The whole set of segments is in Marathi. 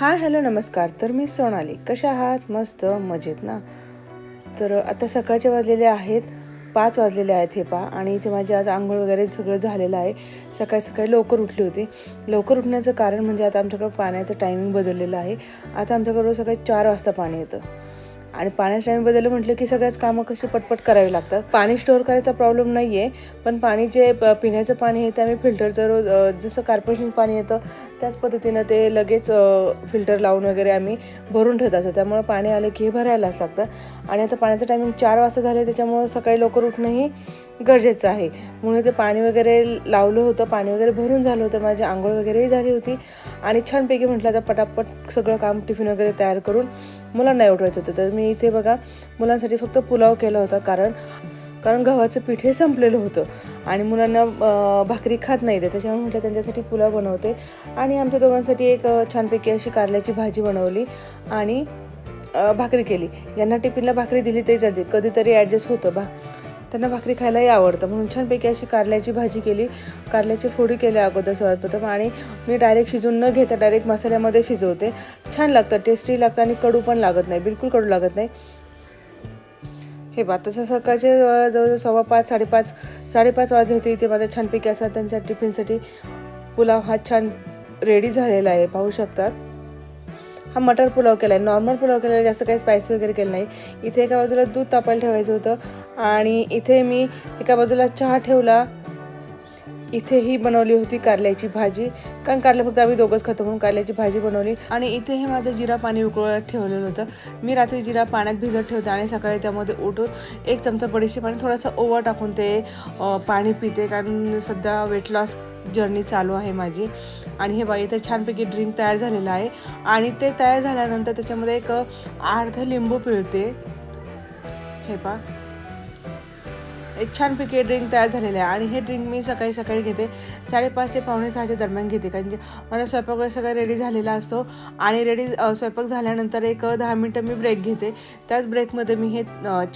हाय हॅलो नमस्कार. तर मी सोनाली. कशा आहात? मस्त मजेत ना? तर आता सकाळचे वाजलेले आहेत. पाच वाजलेले आहेत हे पा आणि इथे माझी आज आंघोळ वगैरे सगळं झालेलं आहे. सकाळी सकाळी लवकर उठली होती. लवकर उठण्याचं कारण म्हणजे आता आमच्याकडं पाण्याचं टायमिंग बदललेलं आहे. आता आमच्याकडं रोज सकाळी चार वाजता पाणी येतं. आणि पाण्याचं टायमिंग बदललं म्हटलं की सगळ्याच कामं कशी पटपट करावी लागतात. पाणी स्टोअर करायचा प्रॉब्लेम नाही आहे पण पाणी जे प- पिण्याचं पाणी आहे ते आम्ही फिल्टरचं रोज जसं कार्पोरेशन पाणी येतं त्याच पद्धतीनं ते लगेच फिल्टर लावून वगैरे आम्ही भरून ठेवत असतो. त्यामुळं पाणी आलं की हे भरायलाच लागतं. आणि आता पाण्याचं टायमिंग चार वाजता झालं त्याच्यामुळं सकाळी लवकर उठणंही गरजेचं आहे. म्हणून ते पाणी वगैरे लावलं होतं पाणी वगैरे भरून झालं होतं माझी आंघोळ वगैरेही झाली होती. आणि छानपैकी म्हटलं आता पटापट सगळं काम टिफिन वगैरे तयार करून मुलांना उठवायचं होतं. तर मी इथे बघा मुलांसाठी फक्त पुलाव केला होता. कारण कारण गव्हाचं पीठ हे संपलेलं होतं. आणि मुलांना भाकरी खात नाही देत. त्याच्यामुळे म्हटलं त्यांच्यासाठी पुलाव बनवते. आणि आमच्या दोघांसाठी एक छानपैकी अशी कारल्याची भाजी बनवली आणि भाकरी केली. यांना टिफिनला भाकरी दिली ते जल्दी. कधीतरी ॲडजस्ट होतं. भा त्यांना भाकरी खायलाही आवडतं. म्हणून छानपैकी अशी कारल्याची भाजी केली. कारल्याची फोडी केल्या अगोदर सर्वप्रथम. आणि मी डायरेक्ट शिजून न घेता डायरेक्ट मसाल्यामध्ये शिजवते. छान लागतं. टेस्टी लागतं आणि कडू पण लागत नाही. बिलकुल कडू लागत नाही. हे बा तसं सकाळचे जवळजवळ सव्वा पाच साडेपाच साडेपाच वाजले होते इथे माझा छानपैकी असा त्यांच्या टिफिनसाठी पुलाव हा छान रेडी झालेला आहे पाहू शकतात. हा मटर पुलाव केला आहे नॉर्मल पुलाव केला आहे जास्त काही स्पायसी वगैरे केलं नाही. इथे एका बाजूला दूध तापायला ठेवायचं होतं आणि इथे मी एका बाजूला चहा ठेवला. इथे ही बनवली होती कारल्याची भाजी. कारण कारले फक्त आम्ही दोघंच खातो म्हणून कारल्याची भाजी बनवली. आणि इथे हे माझं जिरा पाणी उकळत ठेवलेलं होतं. मी रात्री जिरा पाण्यात भिजत ठेवते आणि सकाळी त्यामध्ये उठून एक चमचा बडीशेप आणि थोडासा ओवा टाकून ते पाणी पिते. कारण सध्या वेट लॉस जर्नी चालू आहे माझी. आणि हे बघा इथे छानपैकी ड्रिंक तयार झालेलं आहे. आणि ते तयार झाल्यानंतर त्याच्यामध्ये एक अर्ध लिंबू पिळते. हे पा एक छानपैकी ड्रिंक तयार झालेलं आहे. आणि हे ड्रिंक मी सकाळी सकाळी घेते. साडेपाच ते पावणे सहाच्या दरम्यान घेते. कारण की माझा स्वयंपाक वगैरे रेडी झालेला असतो. आणि रेडी स्वयंपाक झाल्यानंतर एक दहा मिनटं मी ब्रेक घेते. त्याच ब्रेकमध्ये मी हे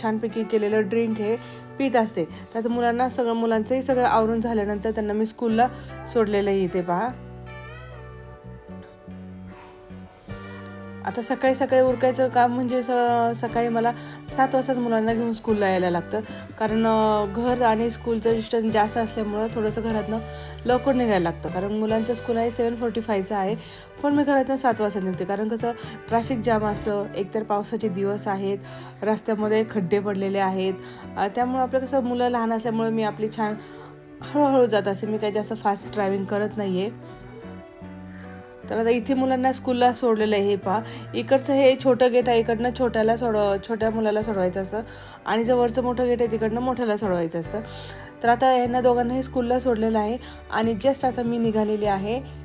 छानपैकी केलेलं ड्रिंक हे पित असते. त्यात मुलांना सगळं मुलांचंही सगळं आवरून झाल्यानंतर त्यांना मी स्कूलला सोडलेलं येते पहा. आता सकाळी सकाळी उरकायचं काम म्हणजे स सकाळी मला सात वाजताच मुलांना घेऊन स्कूलला यायला लागतं. कारण घर आणि स्कूलचं डिस्टन्स जास्त असल्यामुळं थोडंसं घरातनं लवकर निघायला लागतं. कारण मुलांचं स्कूल आहे सेवन फोर्टी फायचं आहे. पण मी घरातनं सात वाजता निघते. कारण कसं ट्रॅफिक जाम असतं. एकतर पावसाचे दिवस आहेत. रस्त्यामध्ये खड्डे पडलेले आहेत. त्यामुळं आपलं कसं मुलं लहान असल्यामुळे मी आपली छान हळूहळू जात असते. मी काही जास्त फास्ट ड्रायव्हिंग करत नाही आहे तर आता इथे मुलांना स्कूलला सोडलेलं आहे हे पहा इकडचं हे छोटं गेट आहे इकडनं छोट्याला सोड छोट्या मुलाला सोडवायचं असतं. आणि जवळचं वरचं मोठं गेट आहे तिकडनं मोठ्याला सोडवायचं असतं. तर आता यांना दोघांनाही स्कूलला सोडलेलं आहे. आणि जस्ट आता मी निघालेली आहे.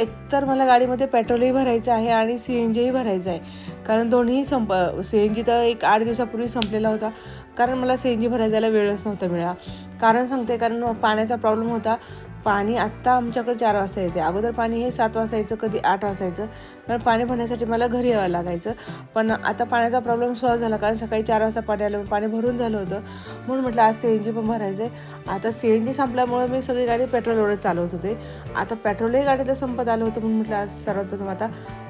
एकतर मला गाडीमध्ये पेट्रोलही भरायचं आहे आणि सी एन जीही भरायचं आहे. कारण दोन्ही संप सी एन जी तर एक आठ दिवसापूर्वी संपलेला होता. कारण मला सी एन जी भरायला वेळच नव्हता मिळाला. कारण सांगते कारण पाण्याचा प्रॉब्लेम होता. पाणी आत्ता आमच्याकडे चार वाजता येते. अगोदर पाणी हे सात वाजता यायचं कधी आठ वाजता यायचं तर पाणी भरण्यासाठी मला घरी यावं लागायचं. पण आता पाण्याचा प्रॉब्लेम सॉल्व झाला कारण सकाळी चार वाजता पाणी आलं पाणी भरून झालं होतं. म्हणून म्हटलं आज सी एन जी पण भरायचं आहे आता सी एन जी संपल्यामुळे मी सगळी गाडी पेट्रोलवरच चालवत होते. आता पेट्रोलही गाडीला संपत आलं होतं म्हणून म्हटलं आज सर्वात प्रथम आता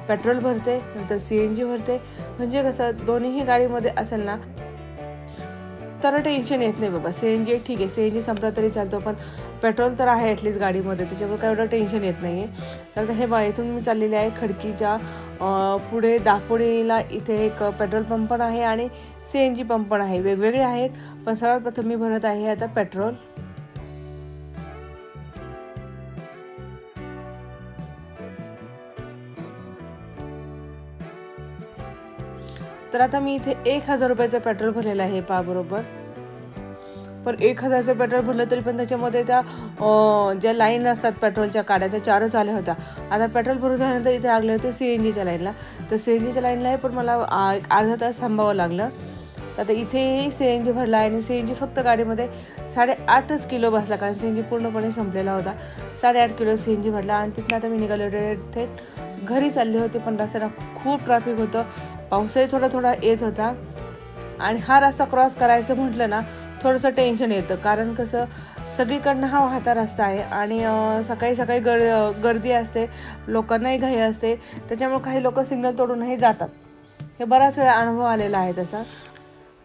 पेट्रोल भरते नंतर सी एन जी भरते. म्हणजे कसं दोन्हीही गाडीमध्ये असेल ना तर टेन्शन येत नाही बाबा. सी एन जी ठीक आहे. सी एन जी संपला तरी चालतो पण पेट्रोल तर आहे ॲटलीस्ट गाडीमध्ये. त्याच्यामुळे काय एवढं टेन्शन येत नाही आहे तर हे बा इथून मी चाललेले आहे खडकीच्या पुढे दापोडीला इथे एक पेट्रोल पंप पण आहे आणि सी एन जी पंप पण आहे. वेगवेगळे आहेत पण सर्वात प्रथम मी भरत आहे आता पेट्रोल. तर आता मी इथे एक हजार रुपयाचं पेट्रोल भरलेलं आहे पाबरोबर. पण एक हजारचं पेट्रोल भरलं तरी पण त्याच्यामध्ये त्या ज्या लाईन असतात पेट्रोलच्या काड्या त्या चारच आल्या होत्या. आता पेट्रोल भरून झाल्यानंतर इथे लागले होते सी एन जीच्या लाईनला तर सी एन जीच्या लाईनलाही पण मला एक अर्धा तास थांबावं लागलं. तर आता इथेही सी एन जी भरला आहे आणि सी एन जी फक्त गाडीमध्ये साडेआठच किलो बसला कारण सी एन जी पूर्णपणे संपलेला होता. साडेआठ किलो सी एन जी भरला आणि तिथनं आता मी निघाले होते थेट. घरी चालले होते पण रस्त्याला खूप ट्रॅफिक होतं. पाऊसही थोडा थोडा येत होता. आणि हा रस्ता क्रॉस करायचं म्हटलं ना थोडंसं टेन्शन येतं. कारण कसं सगळीकडनं हा वाहता रस्ता आहे. आणि सकाळी सकाळी गर गर्दी असते. लोकांनाही घाई असते. त्याच्यामुळे काही लोक सिग्नल तोडूनही जातात. हे बराच वेळा अनुभव आलेला आहे तसा.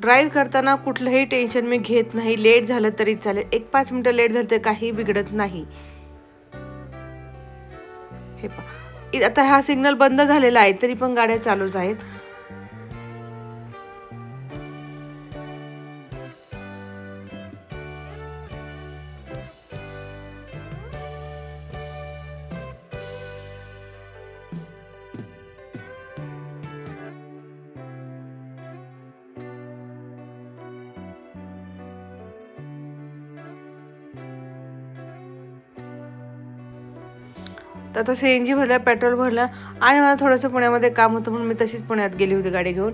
ड्राईव्ह करताना कुठलंही टेन्शन मी घेत नाही. लेट झालं तरी चालेल. एक पाच मिनटं लेट झालं तर काही बिघडत नाही. हे पा आता हा सिग्नल बंद झालेला आहे तरी पण गाड्या चालूच आहेत. तर आता सी एन जी भरलं पेट्रोल भरलं आणि मला थोडंसं पुण्यामध्ये काम होतं म्हणून मी तशीच पुण्यात गेली होती गाडी घेऊन.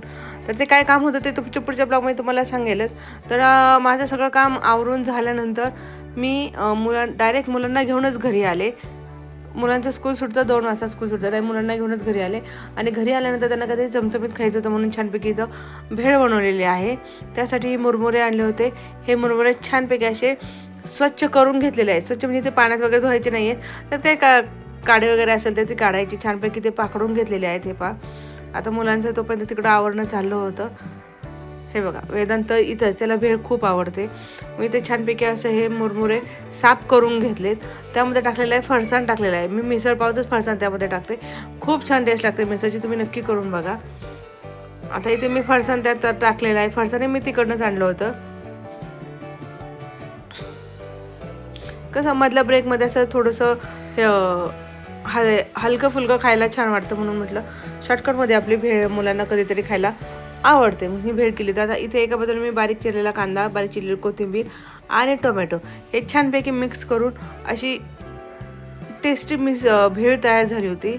तर ते काय काम होतं ते तुमच्या पुढच्या ब्लॉगमध्ये तुम्हाला सांगेलच. तर माझं सगळं काम आवरून झाल्यानंतर मी मुलां डायरेक्ट मुलांना घेऊनच घरी आले. मुलांचं स्कूल सुटतं दोन वाजता स्कूल सुटतं. त्या मुलांना घेऊनच घरी आले. आणि घरी आल्यानंतर त्यांना कधी चमचमीत खायचं होतं म्हणून छानपैकी इथं भेळ बनवलेली आहे. त्यासाठी मुरमुरे आणले होते. हे मुरमुरे छानपैकी असे स्वच्छ करून घेतलेले आहेत. स्वच्छ म्हणजे ते पाण्यात वगैरे धुवायचे नाही आहेत तर ते का काडे वगैरे असेल तर ती काढायची. छानपैकी ते पाकडून घेतलेले आहेत हे पा आता मुलांचं तोपर्यंत तिकडं आवरणं चाललं होतं. हे बघा वेदांत इथंच. त्याला भेळ खूप आवडते. मी ते छानपैकी असं हे मुरमुरे साफ करून घेतलेत. त्यामध्ये टाकलेलं आहे फरसाण टाकलेलं आहे. मी मिसळ पावचंच फरसाण त्यामध्ये टाकते. खूप छान टेस्ट लागते मिसळची. तुम्ही नक्की करून बघा. आता इथे मी फरसाण त्यात टाकलेलं आहे. फरसाण मी तिकडनंच आणलं होतं. कसं मधल्या ब्रेकमध्ये असं थोडंसं ह हलकं फुलकं खायला छान वाटतं म्हणून म्हटलं शॉर्टकटमध्ये आपली भेळ मुलांना कधीतरी खायला आवडते. मग मी भेळ केली. तर आता इथे एका बाजूला मी बारीक चिरलेला कांदा बारीक चिरलेली कोथिंबीर आणि टोमॅटो हे छानपैकी मिक्स करून अशी टेस्टी मिस भेळ तयार झाली होती.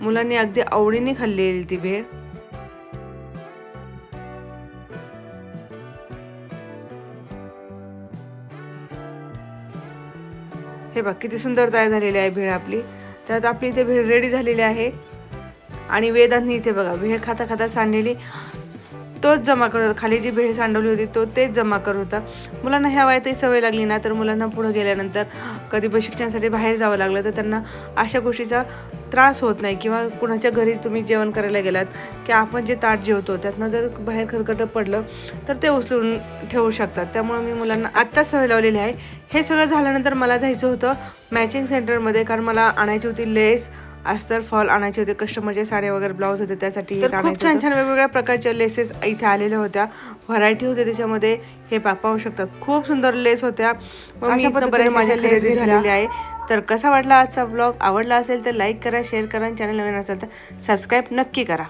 मुलांनी अगदी आवडीने खाल्लेली ती भेळ. हे बघ किती सुंदर तयार झालेली आहे भेळ आपली. त्यात आपली इथे भेळ रेडी झालेली आहे. आणि वेदांनी इथे बघा भेळ खाता खाता सांडलेली तोच जमा करत होता. खाली जी भेळ सांडवली होती तो तेच जमा करत होता. मुलांना ह्या वयातही सवय लागली ना तर मुलांना पुढं गेल्यानंतर कधी प्रशिक्षणासाठी बाहेर जावं लागलं तर त्यांना अशा गोष्टीचा त्रास होत नाही किंवा कुणाच्या घरी तुम्ही जेवण करायला गेलात की आपण जे ताट जेवतो त्यातनं जर बाहेर खरकटं पडलं तर ते उचलून ठेवू शकतात. त्यामुळे मी मुलांना आत्ताच सवय लावलेली आहे. हे सगळं झाल्यानंतर मला जायचं होतं मॅचिंग सेंटरमध्ये कारण मला आणायची होती लेस अस्तर फॉल आणायचे होते. कस्टमरचे साड्या वगैरे ब्लाऊज होते त्यासाठी खूप छान छान वेगवेगळ्या प्रकारच्या लेसेस इथे आलेल्या होत्या. व्हरायटी होते त्याच्यामध्ये. हे पाहू शकतात. खूप सुंदर लेस होत्या. माझ्या लेस झालेल्या आहे तर कसा वाटला आजचा ब्लॉग आवडला असेल तर लाईक करा शेअर करा आणि चॅनल नवीन असेल तर सबस्क्राईब नक्की करा.